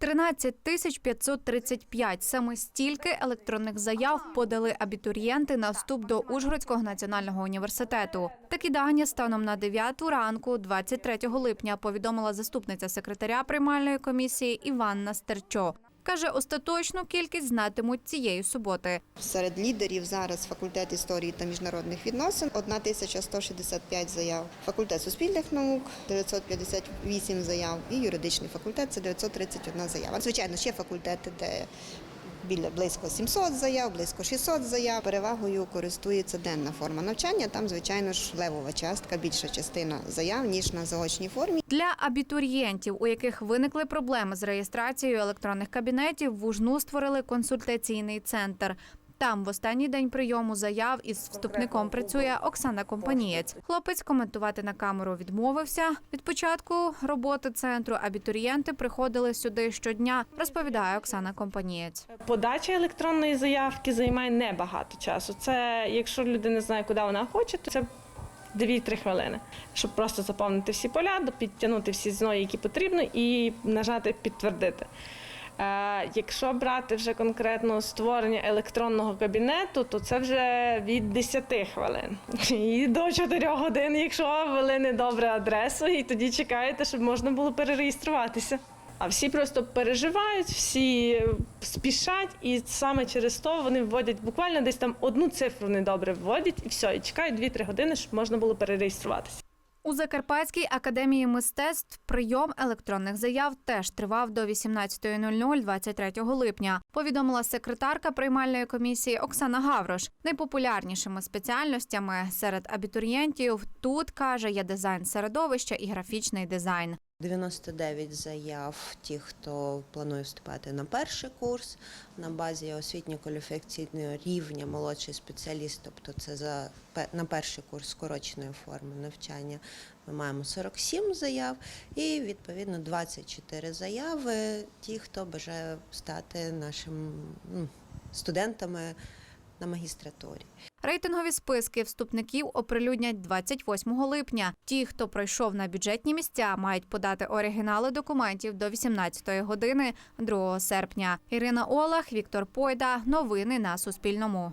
13 тисяч 535. Саме стільки електронних заяв подали абітурієнти на вступ до Ужгородського національного університету. Такі дані станом на 9 ранку, 23 липня, повідомила заступниця секретаря приймальної комісії Іванна Стерчо. Каже, остаточну кількість знатимуть цієї суботи. Серед лідерів зараз факультет історії та міжнародних відносин 1165 заяв. Факультет суспільних наук 958 заяв і юридичний факультет це 931 заява. Звичайно, ще факультети, де біля близько 700 заяв, близько 600 заяв. Перевагою користується денна форма навчання. Там, звичайно ж, левова частка, більша частина заяв ніж на заочній формі. Для абітурієнтів, у яких виникли проблеми з реєстрацією електронних кабінетів, в Ужну створили консультаційний центр. Там в останній день прийому заяв із вступником працює Оксана Компанієць. Хлопець коментувати на камеру відмовився. Від початку роботи центру абітурієнти приходили сюди щодня, розповідає Оксана Компанієць. Подача електронної заявки займає небагато часу. Це якщо людина знає, куди вона хоче, то це 2-3 хвилини, щоб просто заповнити всі поля, підтягнути всі зної, які потрібно, і нажати підтвердити. Е, Якщо брати вже конкретно створення електронного кабінету, то це вже від 10 хвилин і до 4 годин, якщо ввели недобре адресу, і тоді чекаєте, щоб можна було перереєструватися. А всі просто переживають, всі спішать, і саме через то вони вводять буквально десь там одну цифру недобре вводять, і все, і чекають 2-3 години, щоб можна було перереєструватися. У Закарпатській академії мистецтв прийом електронних заяв теж тривав до 18.00 23 липня. Повідомила секретарка приймальної комісії Оксана Гаврош. Найпопулярнішими спеціальностями серед абітурієнтів тут каже є дизайн середовища і графічний дизайн. 99 заяв ті, хто планує вступати на перший курс на базі освітньо-кваліфікаційного рівня молодший спеціаліст, тобто це за на перший курс скороченої форми навчання. Ми маємо 47 заяв і відповідно 24 заяви. Ті, хто бажає стати нашим ну, студентами на магістратурі. Рейтингові списки вступників оприлюднять 28 липня. Ті, хто пройшов на бюджетні місця, мають подати оригінали документів до 18 години 2 серпня. Ірина Олах, Віктор Пойда. Новини на Суспільному.